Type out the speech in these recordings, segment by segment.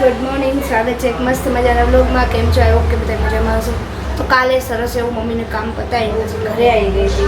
Good morning. સ્વાગત છે એક મસ્ત મજાના વ્લોગમાં. કેમ છો? આવ્યો કે બધા મજામાં હશો. તો કાલે સરસ એવું મમ્મીને કામ પતાવી પછી ઘરે આવી ગઈ હતી.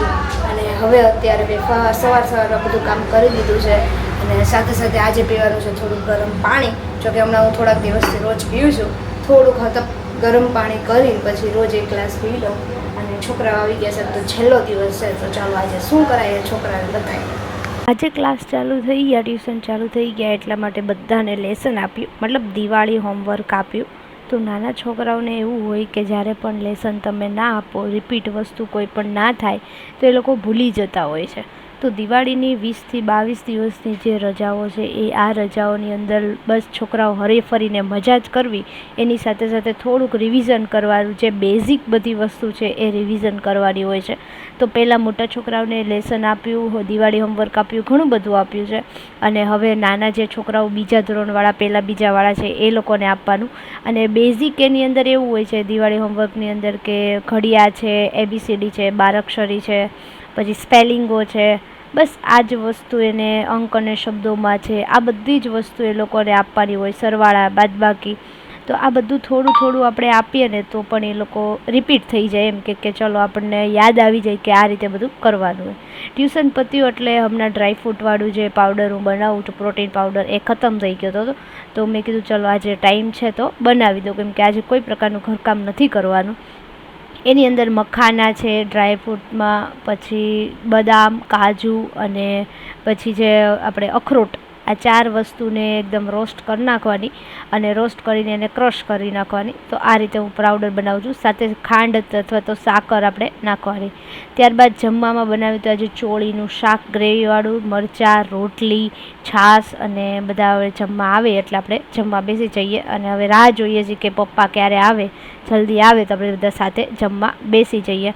અને હવે અત્યારે બે સવાર સવારમાં બધું કામ કરી દીધું છે. અને સાથે સાથે આજે પીવાનું છે થોડુંક ગરમ પાણી. જોકે હમણાં હું થોડાક દિવસથી રોજ પીઉં છું. થોડુંક હતપ ગરમ પાણી કરી પછી રોજ એક ગ્લાસ પી લઉં. અને છોકરાઓ આવી ગયા છે. તો છેલ્લો દિવસ છે. તો ચાલો આજે શું કરાય છોકરાને બતાવીએ. આજે ક્લાસ ચાલુ થઈ ગયા ટ્યુશન ચાલુ થઈ ગયા એટલા માટે બધાને લેસન આપ્યું. મતલબ દિવાળી હોમવર્ક આપ્યું. તો નાના છોકરાઓને એવું હોય કે જ્યારે પણ લેસન તમે ના આપો રિપીટ વસ્તુ કોઈ પણ ના થાય, તો એ લોકો ભૂલી જતા હોય છે. તો દિવાળીની વીસથી બાવીસ દિવસની જે રજાઓ છે, એ આ રજાઓની અંદર બસ છોકરાઓ હરીફરીને મજા જ કરવી. એની સાથે સાથે થોડુંક રિવિઝન કરવાનું, જે બેઝિક બધી વસ્તુ છે, એ રિવિઝન કરવાની હોય છે. તો પહેલાં મોટા છોકરાઓને લેસન આપ્યું દિવાળી હોમવર્ક આપ્યું, ઘણું બધું આપ્યું છે. અને હવે નાના જે છોકરાઓ બીજા ધોરણવાળા, પહેલાં બીજાવાળા છે, એ લોકોને આપવાનું. અને બેઝિક એની અંદર એવું હોય છે, દિવાળી હોમવર્કની અંદર કે ઘડિયા છે એબીસીડી છે બારાક્ષરી છે પછી સ્પેલિંગો છે, બસ આ જ વસ્તુ એને અંક અને શબ્દોમાં છે. આ બધી જ વસ્તુ એ લોકોને આપવાની હોય, સરવાળા, બાદબાકી. તો આ બધું થોડું થોડું આપણે આપીએ ને તો પણ એ લોકો રિપીટ થઈ જાય એમ કે કે ચલો આપણને યાદ આવી જાય કે આ રીતે બધું કરવાનું હોય. ટ્યુશન પત્યું એટલે હમણાં ડ્રાયફ્રૂટવાળું જે પાવડર હું બનાવું છું પ્રોટીન પાવડર એ ખતમ થઈ ગયો હતો તો મેં કીધું, ચલો આજે ટાઈમ છે તો બનાવી દો કેમ કે આજે કોઈ પ્રકારનું ઘરકામ નથી કરવાનું. એની અંદર મખાના છે ડ્રાયફ્રૂટમાં પછી બદામ કાજુ અને પછી જે આપણે અખરોટ આ ચાર વસ્તુને એકદમ રોસ્ટ કરી નાખવાની અને રોસ્ટ કરીને એને ક્રશ કરી નાખવાની. તો આ રીતે હું પાવડર બનાવું છું. સાથે ખાંડ અથવા તો સાકર આપણે નાખવાની. ત્યારબાદ જમવામાં બનાવ્યું તો આજે ચોળીનું શાક, ગ્રેવીવાળું, મરચાં, રોટલી, છાશ અને બધા હવે જમવા આવે એટલે આપણે જમવા બેસી જઈએ અને હવે રાહ જોઈએ છીએ કે પપ્પા ક્યારે આવે. જલ્દી આવે તો આપણે બધા સાથે જમવા બેસી જઈએ.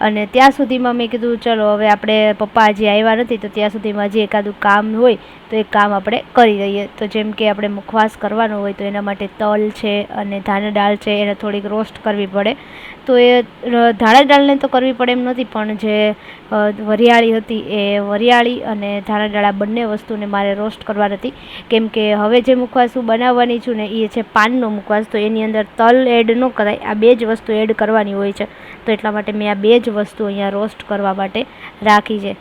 અને ત્યાં સુધીમાં મેં કીધું, ચલો, હવે આપણે પપ્પા હજી આવ્યા નથી, તો ત્યાં સુધીમાં હજી એકાદું કામ હોય, તો એ કામ આપણે કરી દઈએ. તો જેમ કે આપણે મુખવાસ કરવાનો હોય, તો એના માટે તલ છે અને ધાણા દાળ છે, એને થોડીક રોસ્ટ કરવી પડે. તો એ ધાણા દાળને તો કરવી પડે એમ નથી, પણ જે વરિયાળી હતી એ વરિયાળી અને ધાણા આ બંને વસ્તુને મારે રોસ્ટ કરવાની હતી. કેમ કે હવે જે મુખવાસ હું બનાવવાની છું ને એ છે પાનનો મુખવાસ, તો એની અંદર તલ એડ ન કરાય, આ બે જ વસ્તુ એડ કરવાની હોય છે. તો એટલા માટે મેં આ બે જ વસ્તુ અહીંયા રોસ્ટ કરવા માટે રાખી છે.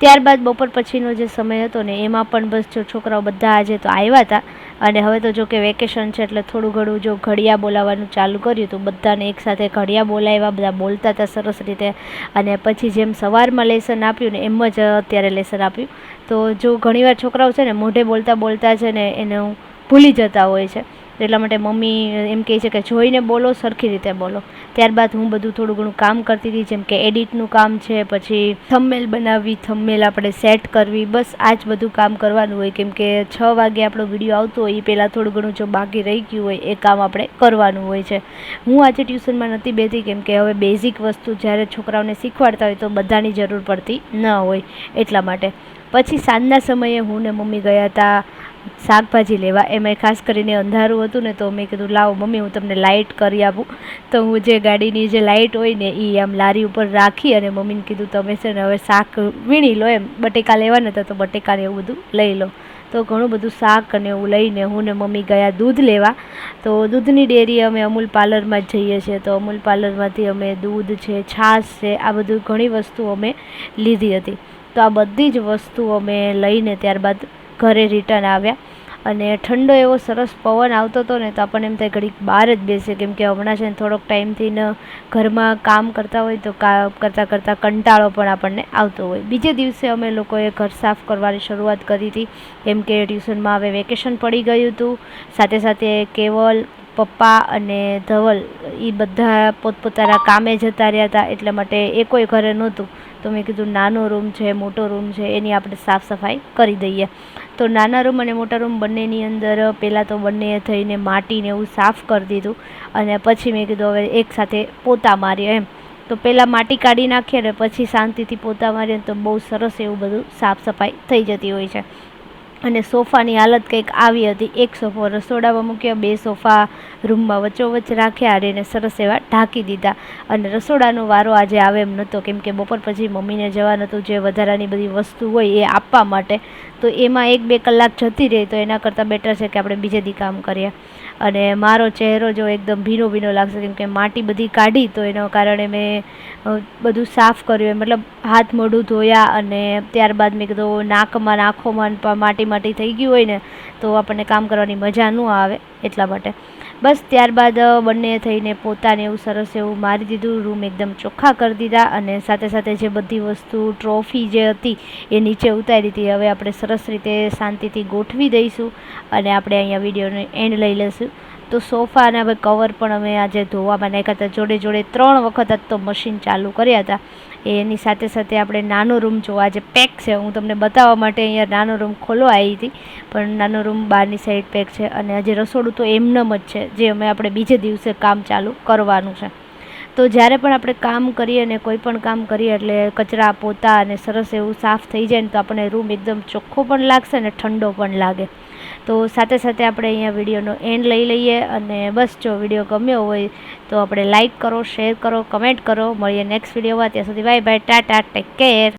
ત્યારબાદ બપોર પછીનો જે સમય હતો ને, એમાં પણ બસ જો છોકરાઓ બધા આજે તો આવ્યા હતા અને હવે તો જો કે વેકેશન છે એટલે થોડું ઘણું જો ઘડિયા બોલાવવાનું ચાલુ કર્યું તો બધાને એકસાથે ઘડિયા બોલાવ્યા, બધા બોલતા હતા સરસ રીતે. અને પછી જેમ સવારમાં લેસન આપ્યું ને, એમ જ અત્યારે લેસન આપ્યું. તો જો ઘણીવાર છોકરાઓ છે ને, મોઢે બોલતા બોલતા છે ને, એને ભૂલી જતા હોય છે. એટલા માટે મમ્મી એમ કહે છે કે જોઈને બોલો, સરખી રીતે બોલો. ત્યારબાદ હું બધું થોડું ઘણું કામ કરતી હતી, જેમ કે એડિટનું કામ છે, પછી થંબમેલ બનાવવી થંબમેલ આપણે સેટ કરવી, બસ આ જ બધું કામ કરવાનું હોય. કેમ કે છ વાગે આપણો વીડિયો આવતો હોય, એ પહેલાં થોડું ઘણું જો બાકી રહી ગયું હોય, એ કામ આપણે કરવાનું હોય છે. હું આજે ટ્યુશનમાં નથી બેતી કેમ કે હવે બેઝિક વસ્તુ જ્યારે છોકરાઓને શીખવાડતા હોય તો બધાની જરૂર પડતી ન હોય, એટલા માટે. પછી સાંજના સમયે હું ને મમ્મી ગયા હતા શાકભાજી લેવા. એમાંય ખાસ કરીને અંધારું હતું ને તો મેં કીધું, લાવો મમ્મી, હું તમને લાઇટ કરી આપું. તો હું જે ગાડીની જે લાઇટ હોય ને એ આમ લારી ઉપર રાખી અને મમ્મીને કીધું, તમે છે ને હવે શાક વીણી લો એમ. બટેકા લેવાના હતા તો બટેકાને એવું બધું લઈ લો. તો ઘણું બધું શાક અને એવું લઈને હું ને મમ્મી ગયા દૂધ લેવા. તો દૂધની ડેરી અમે અમૂલ પાર્લરમાં જ જઈએ છીએ. તો અમૂલ પાર્લરમાંથી અમે દૂધ છે, છાશ છે, આ બધું ઘણી વસ્તુ અમે લીધી હતી. તો આ બધી જ વસ્તુ અમે લઈને ત્યારબાદ ઘરે રિટર્ન આવ્યા. અને ઠંડો એવો સરસ પવન આવતો હતો ને, તો આપણને એમ થાય ઘડીક બહાર જ બેસીએ કેમ કે હમણાં છે ને, થોડોક ટાઈમથી ને ઘરમાં કામ કરતા હોય તો કામ કરતાં કરતાં કંટાળો પણ આપણને આવતો હોય. બીજે દિવસે અમે લોકોએ ઘર સાફ કરવાની શરૂઆત કરી હતી. કેમ કે ટ્યુશનમાં હવે વેકેશન પડી ગયું હતું. સાથે સાથે કેવલ પપ્પા અને ધવલ એ બધા પોતપોતાના કામે જતા રહ્યા હતા. એટલા માટે એ કોઈ ઘરે નહોતું. તો મેં કીધું, નાનો રૂમ છે, મોટો રૂમ છે, એની આપણે સાફ સફાઈ કરી દઈએ. તો નાના રૂમ અને મોટા રૂમ બંનેની અંદર પહેલાં તો બંને થઈને માટીને એવું સાફ કરી દીધું અને પછી મેં કીધું, હવે એકસાથે પોતા મારીએ. એમ. તો પહેલાં માટી કાઢી નાખીએ ને પછી શાંતિથી પોતા મારીએ તો બહુ સરસ એવું બધું સાફ સફાઈ થઈ જતી હોય છે. અને સોફાની હાલત કંઈક આવી હતી. એક સોફો રસોડામાં મૂક્યો, બે સોફા રૂમમાં વચ્ચોવચ્ચ રાખ્યા અને સરસ એવા ઢાંકી દીધા. અને રસોડાનો વારો આજે આવે એમ નહોતો, કેમ કે બપોર પછી મમ્મીને જવાનું હતું, જે વધારાની બધી વસ્તુ હોય એ આપવા માટે. તો એમાં એક બે કલાક જતી રહી, તો એના કરતાં બેટર છે કે આપણે બીજે દી કામ કરીએ. અને મારો ચહેરો જો એકદમ ભીનો ભીનો લાગશે, કેમ કે માટી બધી કાઢી, તો એના કારણે મેં બધું સાફ કર્યું. મતલબ હાથ મોઢું ધોયા અને ત્યારબાદ મેં કીધું, નાકમાં નાખોમાં પણ માટી માટી થઈ ગયું હોય ને, તો આપણને કામ કરવાની મજા ન આવે એટલા માટે. બસ ત્યારબાદ બંને થઈને પોતાને એવું સરસ એવું મારી દીધું, રૂમ એકદમ ચોખ્ખા કરી દીધા અને સાથે સાથે જે બધી વસ્તુ, ટ્રોફી જે હતી એ નીચે ઉતારી હતી. હવે આપણે સરસ રીતે શાંતિથી ગોઠવી દઈશું અને આપણે અહીંયા વિડીયોનો એન્ડ લઈ લઈશું. તો સોફા અને હવે કવર પણ અમે આજે ધોવામાં નાખ્યા હતા. જોડે જોડે ત્રણ વખત જ તો મશીન ચાલુ કર્યા હતા. એની સાથે સાથે આપણે નાનો રૂમ જોવા. જે પેક છે. હું તમને બતાવવા માટે અહીંયા નાનો રૂમ ખોલવા આવી હતી. પણ નાનો રૂમ બહારની સાઈડ પેક છે. અને આજે રસોડું તો એમનેમ જ છે, જે અમે આપણે બીજે દિવસે કામ ચાલુ કરવાનું છે. તો જ્યારે પણ આપણે કામ કરીએ અને કોઈ પણ કામ કરીએ એટલે કચરા, પોતા અને સરસ એવું સાફ થઈ જાય ને તો આપણને રૂમ એકદમ ચોખ્ખો પણ લાગશે અને ઠંડો પણ લાગે. તો સાથે સાથે આપણે અહીંયા વિડીયોનો એન્ડ લઈ લઈએ અને બસ જો વીડિયો ગમ્યો હોય તો આપણે લાઇક કરો શેર કરો કમેન્ટ કરો. મળીએ નેક્સ્ટ વિડીયોમાં. ત્યાં સુધી bye bye tata take care